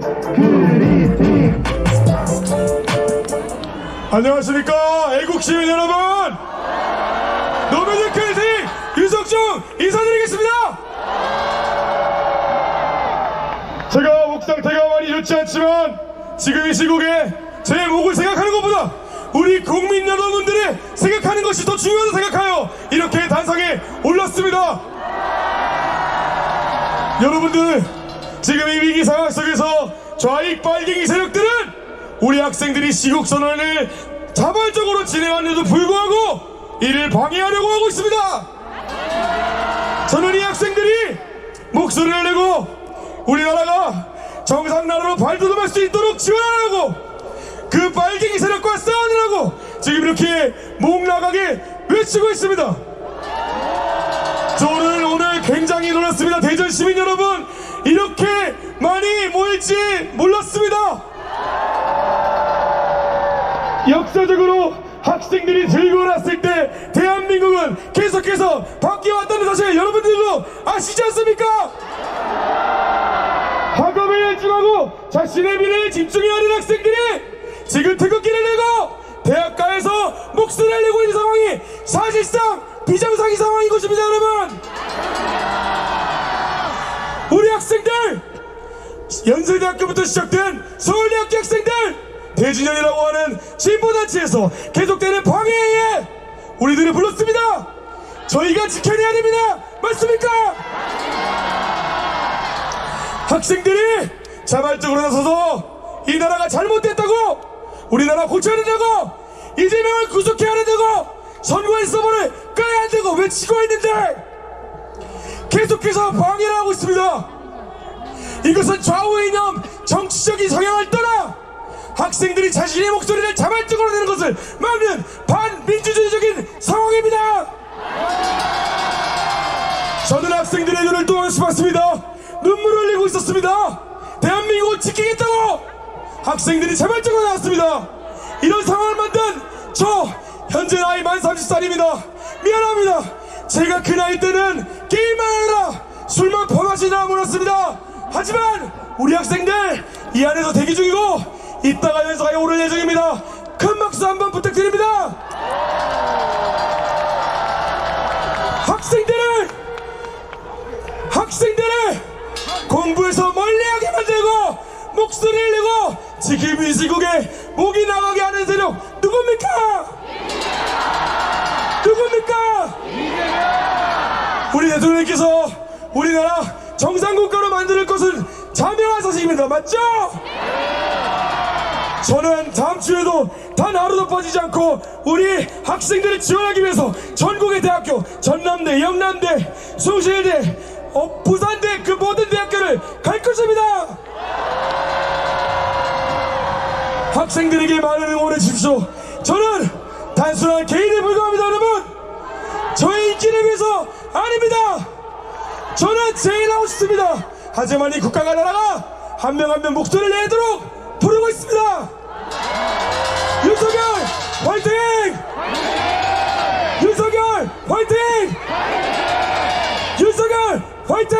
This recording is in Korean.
그리팅 안녕하십니까 애국 시민 여러분! 노벨 크리팅 유석중 인사드리겠습니다! 제가 목 상태가 많이 좋지 않지만 지금 이 시국에 제 목을 생각하는 것보다 우리 국민 여러분들이 생각하는 것이 더 중요하다 생각하여 이렇게 단상에 올랐습니다. 여러분들 지금 이 위기 상황 속에서 좌익 빨갱이 세력들은 우리 학생들이 시국 선언을 자발적으로 진행하는데도 불구하고 이를 방해하려고 하고 있습니다. 저는 이 학생들이 목소리를 내고 우리나라가 정상 나라로 발돋움할 수 있도록 지원하라고 그 빨갱이 세력과 싸우느라고 지금 이렇게 목 나가게 외치고 있습니다. 저는 오늘 굉장히 놀랐습니다. 대전 시민 여러분, 이렇게 모일지 몰랐습니다. 역사적으로 학생들이 들고 났을 때 대한민국은 계속해서 바뀌어왔다는 사실 여러분들도 아시지 않습니까? 학업에 집중하고 자신의 미래에 집중해야 하는 학생들이 지금 태극기를 내고 대학가에서 목소리를 내고 있는 상황이 사실상 비정상인 상황인 것입니다 여러분 우리 학생들 연세대학교부터 시작된 서울대학교 학생들! 대진영이라고 하는 진보단체에서 계속되는 방해에 의해 우리들을 불렀습니다! 저희가 지켜내야 됩니다! 맞습니까? 학생들이 자발적으로 나서서 이 나라가 잘못됐다고 우리나라 고쳐야 된다고 이재명을 구속해야 된다고 선거의 서버를 까야 한다고 외치고 있는데 계속해서 방해를 하고 있습니다 이것은 좌우 이념 정치적인 성향을 떠나 학생들이 자신의 목소리를 자발적으로 내는 것을 막는 반민주주의적인 상황입니다 저는 학생들의 눈을 또 한수 봤습니다. 눈물을 흘리고 있었습니다. 대한민국을 지키겠다고 학생들이 자발적으로 나왔습니다. 이런 상황을 만든 저 현재 나이 만 30살입니다. 미안합니다. 제가 그 나이 때는 게임만 하느라 술만 퍼마시나 몰랐습니다. 하지만 우리 학생들 이 안에서 대기 중이고 이따가 연사에 오를 예정입니다. 큰 박수 한번 부탁드립니다. 학생들을 학생들을 공부에서 멀리하게 만들고 목소리를 내고 지금 이 시국에 목이 나가게 하는 세력 누굽니까? 누굽니까? 우리 대통령께서 우리나라 정상국가로 만들 것은 자명한 사실입니다. 맞죠? 저는 다음 주에도 단 하루도 빠지지 않고 우리 학생들을 지원하기 위해서 전국의 대학교 전남대, 영남대, 숭실대, 어, 부산대 그 모든 대학교를 갈 것입니다. 학생들에게 많은 응원해 주십시오. 저는 단순한 개인에 불과합니다, 여러분. 저의 인기를 위해서 아닙니다. 저는 제일 하고 싶습니다. 하지만 이 국가가 나라가 한 명 한 명 목소리를 내도록 부르고 있습니다. 윤석열 화이팅! 윤석열 화이팅! 윤석열 화이팅!